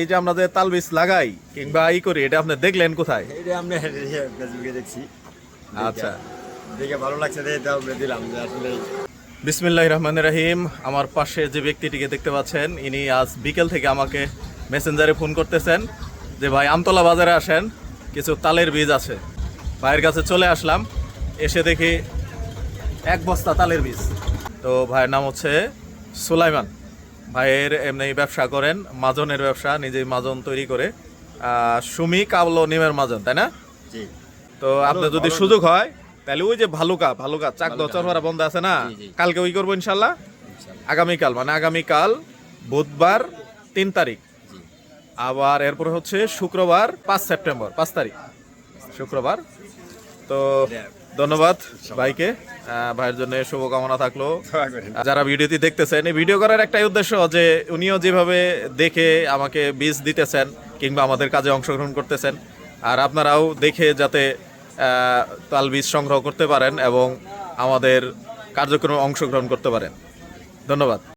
এই যে আমরা যে তালবিজ লাগাই কিংবা ই করি এটা আপনি দেখলেন কোথায়? এটা আমরা ফেসবুকে দেখছি। আচ্ছা। দেখে ভালো লাগছে আমরা দিলাম যে আসলে বিসমিল্লাহ রহমান রাহিম। আমার পাশে যে ব্যক্তিটিকে দেখতে পাচ্ছেন ইনি আজ বিকেল থেকে আমাকে মেসেঞ্জারে ফোন করতেছেন যে ভাই আমতলা বাজারে আসেন কিছু তালের বীজ আছে। ভাইয়ের কাছে চলে আসলাম এসে দেখি এক বস্তা তালের বীজ। তো ভাইয়ের নাম হচ্ছে সুলাইমান। ভাইয়ের এমনি ব্যবসা করেন মাজনের ব্যবসা নিজেই মাজন তৈরি করে। সুমি কাবলো নিমের মাজন তাই না? তো আপনার যদি সুযোগ হয় তাহলে ওই যে ভালুকা ভালুকা চাক ভালুকা, চরভারা বন্ধ আছে না। কালকে ওই করব ইনশাল্লাহ। আগামীকাল মানে আগামীকাল বুধবার তিন তারিখ। আবার এরপর হচ্ছে শুক্রবার পাঁচ সেপ্টেম্বর পাঁচ তারিখ। শুক্রবার তো ধন্যবাদ ভাইকে। ভাইয়ের জন্য শুভকামনা থাকল। যারা ভিডিওটি দেখতেছেন, এই ভিডিও করার একটাই উদ্দেশ্য যে উনিও যেভাবে দেখে আমাকে বীজ দিতেছেন কিংবা আমাদের কাজে অংশগ্রহণ করতেছেন, আর আপনারাও দেখে যাতে তাল বীজ সংগ্রহ করতে পারেন এবং আমাদের কার্যক্রমে অংশগ্রহণ করতে পারেন। ধন্যবাদ।